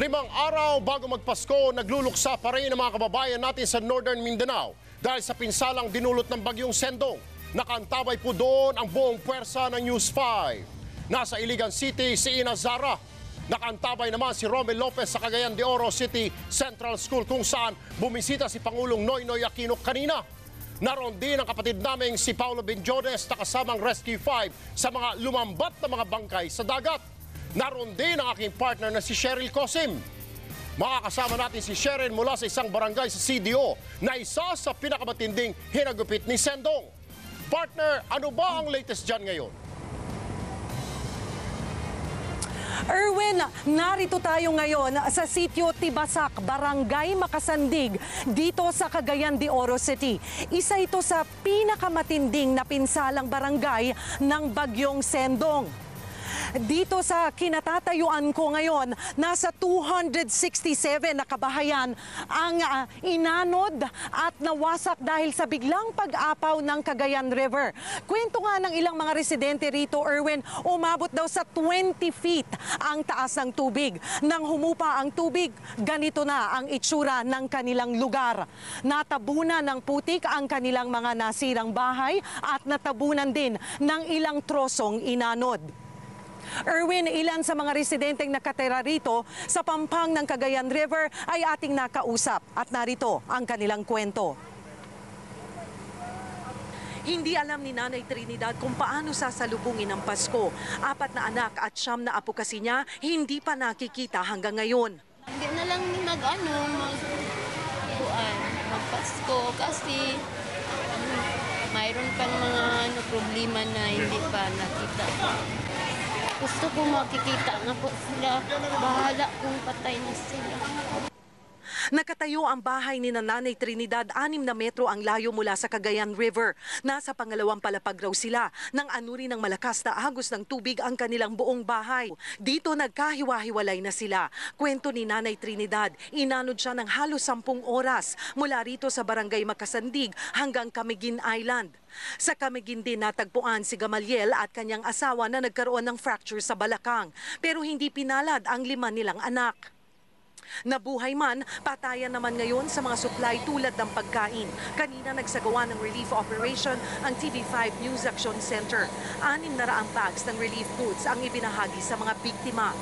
Limang araw bago magpasko, nagluluksa pa rin ang mga kababayan natin sa Northern Mindanao dahil sa pinsalang dinulot ng bagyong Sendong. Nakantabay po doon ang buong puwersa ng News 5. Nasa Iligan City si Ina Zara. Nakantabay naman si Romel Lopez sa Cagayan de Oro City Central School kung saan bumisita si Pangulong Noynoy Aquino kanina. Naroon din ang kapatid naming si Paulo Benjones na kasamang Rescue 5 sa mga lumambat na mga bangkay sa dagat. Naroon din ang aking partner na si Cheryl Cosim. Makakasama natin si Cheryl mula sa isang barangay sa CDO na isa sa pinakamatinding hinagupit ni Sendong. Partner, ano ba ang latest dyan ngayon? Erwin, narito tayo ngayon sa sitio Tibasak, Barangay Makasandig, dito sa Cagayan de Oro City. Isa ito sa pinakamatinding na pinsalang barangay ng Bagyong Sendong. Dito sa kinatatayuan ko ngayon, nasa 267 na kabahayan ang ah, inanod at nawasak dahil sa biglang pag-apaw ng Cagayan River. Kwento nga ng ilang mga residente rito, Erwin, umabot daw sa 20 feet ang taas ng tubig. Nang humupa ang tubig, ganito na ang itsura ng kanilang lugar. Natabunan ng putik ang kanilang mga nasirang bahay at natabunan din ng ilang trosong inanod. Erwin, ilan sa mga residenteng nakatira rito sa pampang ng Cagayan River ay ating nakausap at narito ang kanilang kwento. Hindi alam ni Nanay Trinidad kung paano sasalubungin ang Pasko. Apat na anak at siyam na apo kasi niya hindi pa nakikita hanggang ngayon. Hindi na lang mag ano, mag kuan, magpasko kasi ano, mayroon pang mga ano, problema na hindi pa nakita. Gusto ko makikita nga po sila. Bahala kung patay na sila. Nakatayo ang bahay ni Nanay Trinidad, anim na metro ang layo mula sa Cagayan River. Nasa pangalawang palapag raw sila nang anuri ng malakas na agos ng tubig ang kanilang buong bahay. Dito nagkahiwa-hiwalay na sila. Kwento ni Nanay Trinidad, inanod siya ng halos sampung oras mula rito sa barangay Makasandig hanggang Camiguin Island. Sa Camiguin din natagpuan si Gamaliel at kanyang asawa na nagkaroon ng fracture sa balakang. Pero hindi pinalad ang lima nilang anak. Nabuhay man, patayan naman ngayon sa mga supply tulad ng pagkain. Kanina nagsagawa ng relief operation ang TV5 News Action Center. Anim na raang bags ng relief goods ang ibinahagi sa mga biktima.